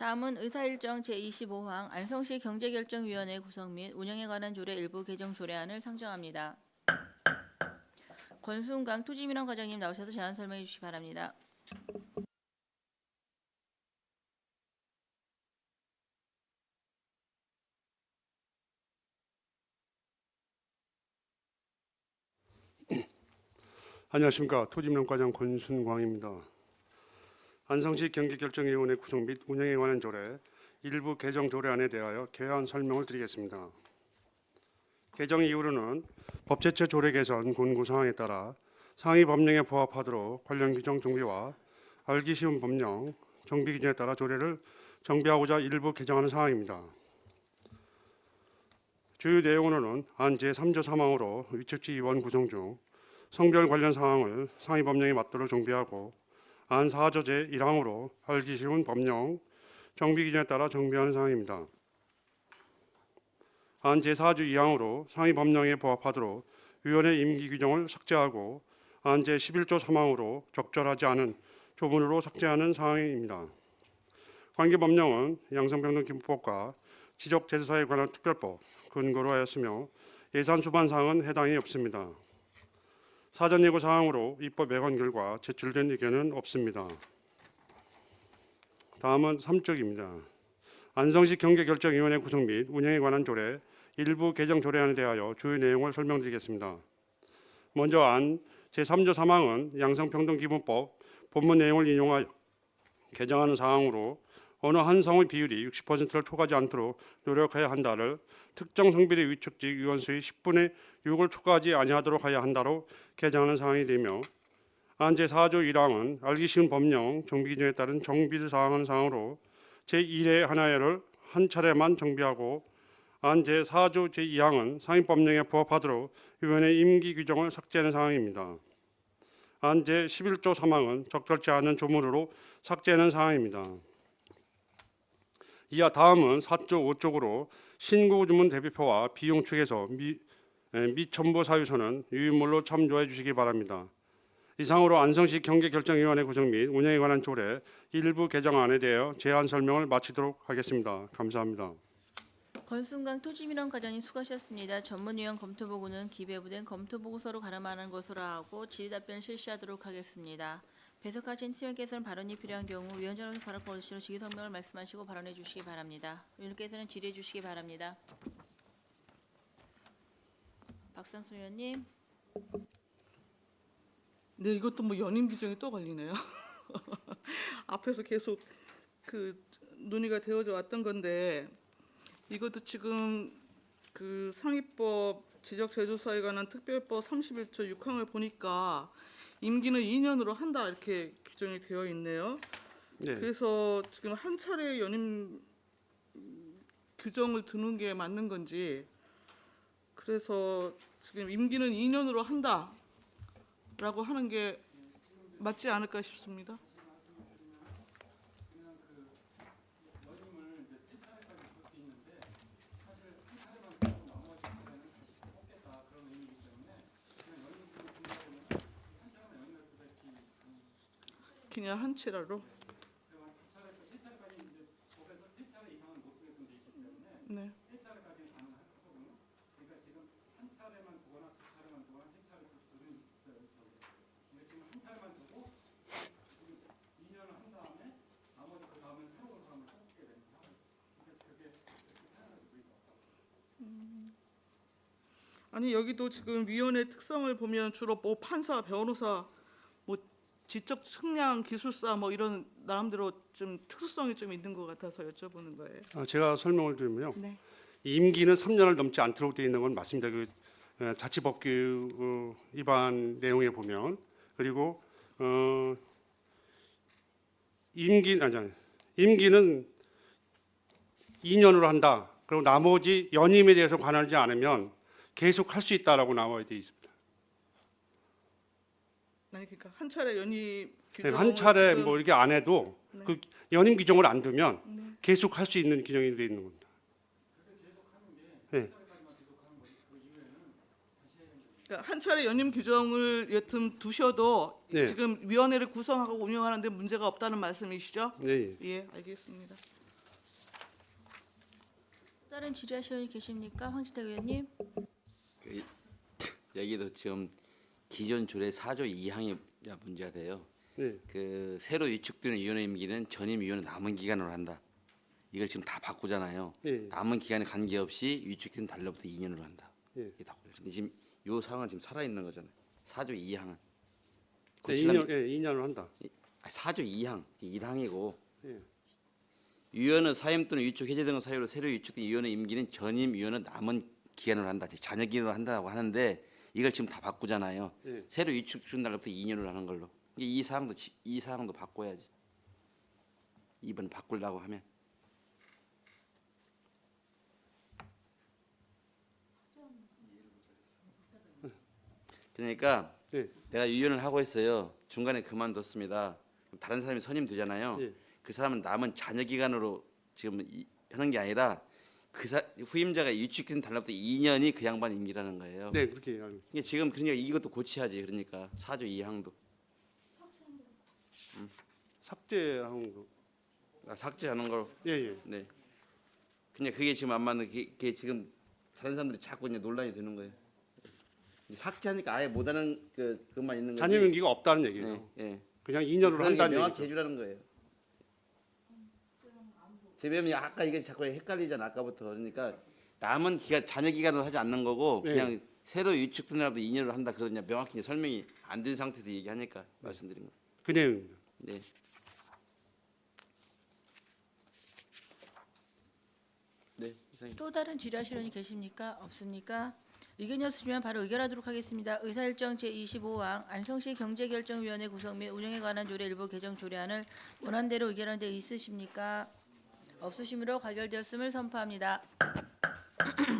다음은 의사일정 제25항 안성시 경제결정위원회 구성 및 운영에 관한 조례 일부 개정 조례안을 상정합니다. 권순강 토지민원 과장님 나오셔서 제안 설명해 주시기 바랍니다. 안녕하십니까 토지민원과장 권순광입니다. 안성시 경기결정위원회 구성 및 운영에 관한 조례 일부 개정 조례안에 대하여 개헌 설명을 드리겠습니다. 개정 이후로는 법제처 조례 개선 권고 사항에 따라 상위 법령에 부합하도록 관련 규정 정비와 알기 쉬운 법령 정비 기준에 따라 조례를 정비하고자 일부 개정하는 사항입니다. 주요 내용으로는 안 제3조 3항으로 위촉지 위원 구성 중 성별 관련 사항을 상위 법령에 맞도록 정비하고 안 4조 제1항으로 알기 쉬운 법령 정비 기준에 따라 정비하는 사항입니다. 안 제4조 2항으로 상위 법령에 부합하도록 위원회 임기 규정을 삭제하고 안 제11조 3항으로 적절하지 않은 조문으로 삭제하는 사항입니다. 관계 법령은 양성평등기본법과 지적제도사에 관한 특별법 근거로 하였으며 예산 수반 사항은 해당이 없습니다. 사전 예고 사항으로 입법 예관 결과 제출된 의견은 없습니다. 다음은 3쪽입니다. 안성시 경계결정위원회 구성 및 운영에 관한 조례 일부 개정 조례안에 대하여 주요 내용을 설명드리겠습니다. 먼저 안 제3조 3항은 양성평등기본법 본문 내용을 인용하여 개정하는 사항으로 어느 한 성의 비율이 60%를 초과하지 않도록 노력해야 한다를 특정 성비례 위촉지 위원수의 10분의 6을 초과하지 아니하도록 하여야 한다로 개정하는 사항이 되며 안 제 4조 1항은 알기 쉬운 법령 정비 기준에 따른 정비를 사항하는 사항으로 제1의 하나를 한 차례만 정비하고 안 제 4조 제2항은 상위 법령에 부합하도록 위원회 임기 규정을 삭제하는 사항입니다. 안 제 11조 3항은 적절치 않은 조문으로 삭제하는 사항입니다. 이하 다음은 4조 5쪽으로 신고 주문 대비표와 비용 측에서 미, 에, 미첨부 사유서는 유인물로 참조해 주시기 바랍니다. 이상으로 안성시 경계결정위원회 구성 및 운영에 관한 조례 일부 개정안에 대하여 제안 설명을 마치도록 하겠습니다. 감사합니다. 권순강 토지민원 과장님 수고하셨습니다. 전문위원 검토보고는 기재부된 검토보고서로 가름하는 것으로 하고 질의답변 실시하도록 하겠습니다. 배석하신 팀원께서는 발언이 필요한 경우 위원장님 발언 거시로 직위 성명을 말씀하시고 발언해 주시기 바랍니다. 위원께서는 질의해 주시기 바랍니다. 박상수 의원님. 네, 이것도 뭐 연임 규정이 또 걸리네요. 앞에서 계속 그 논의가 되어져 왔던 건데 이것도 지금 그 상위법 지적 제조사에 관한 특별법 31조 6항을 보니까 임기는 2년으로 한다 이렇게 규정이 되어 있네요. 네, 그래서 지금 한 차례 연임 규정을 두는 게 맞는 건지 그래서 지금 임기는 2년으로 한다라고 하는 게 맞지 않을까 싶습니다. 그냥 한 차례로. 네. 아니 여기도 지금 위원회 특성을 보면 주로 뭐 판사, 변호사, 뭐 지적 측량 기술사 뭐 이런 나름대로 좀 특수성이 좀 있는 것 같아서 여쭤보는 거예요. 아, 제가 설명을 드리면요. 네. 임기는 3년을 넘지 않도록 되어 있는 건 맞습니다. 그 에, 자치법규 어, 위반 내용에 보면 그리고 어, 임기 아니 아니, 임기는 2년으로 한다. 그리고 나머지 연임에 대해서 관하지 않으면 계속 할 수 있다라고 나와 있습니다. 아니 그러니까 한 차례 연임 네, 규정을 한 차례 지금- 뭐 이렇게 안 해도 네. 그 연임 규정을 안 두면 네. 계속 할 수 있는 규정이 되어 있는 겁니다. 그러니까 한 차례 연임 규정을 여튼 두셔도 네. 지금 위원회를 구성하고 운영하는데 문제가 없다는 말씀이시죠? 네. 예. 예, 알겠습니다. 다른 질의하실 계십니까? 황지태 의원님. 그, 여기도 지금 기존 조례 4조 2항이 문제가 돼요. 네. 그 새로 위축되는 위원회 임기는 전임 위원회 남은 기간으로 한다. 이걸 지금 다 바꾸잖아요. 예. 남은 기간에 관계없이 위축된 달로부터 2년으로 한다. 예. 이게 다. 근데 지금 요 상황은 지금 살아 있는 거잖아요. 4조 2항은. 네, 2년 예, 2년을 한다. 4조 2항, 1항이고 예. 위원회 사임 또는 위축 해제 등의 사유로 새로 위축된 위원회 임기는 전임 위원회 남은 기간으로 한다. 즉 잔여 기간으로 한다고 하는데 이걸 지금 다 바꾸잖아요. 예. 새로 위축된 날부터 2년으로 하는 걸로. 이 사항도 지- 이 사항도 바꿔야지. 이번 바꾸려고 하면. 그러니까 예. 내가 위원을 하고 있어요. 중간에 그만뒀습니다. 다른 사람이 선임 되잖아요. 예. 그 사람은 남은 잔여 기간으로 지금 이- 하는 게 아니라 그 사, 후임자가 위축된 달로부터 2년이 그 양반 임기라는 거예요. 네, 그렇게 알고 이게 지금 그러니까 이것도 고쳐야지. 그러니까 4조 2항도 삭제한 거. 아, 삭제하는 걸 예, 예. 네. 그냥 그게 지금 안 맞는 게, 그게 지금 다른 사람들이 자꾸 이제 논란이 되는 거예요. 삭제하니까 아예 못하는 그 그것만 있는 거지. 잔여 임기가 없다는 얘기예요. 네, 예. 그냥 2년으로 그런 게 한다는 명확히 얘기죠. 해주라는 거예요. 제배면 아까 이게 자꾸 헷갈리잖아 아까부터 그러니까 남은 기간 잔여 기간으로 하지 않는 거고 네. 그냥 새로 날부터 2년을 한다 그러냐 명확히 설명이 안 된 상태에서 얘기하니까 말씀드린 거. 그 내용입니다. 네. 네, 이상입니다. 또 다른 질의하실 의원이 계십니까? 없습니까? 의견이 없으면 바로 의결하도록 하겠습니다. 의사일정 제25항 안성시 경제결정위원회 구성 및 운영에 관한 조례 일부 개정 조례안을 원안대로 의결하는 데 있으십니까? 없으심으로 가결되었음을 선포합니다.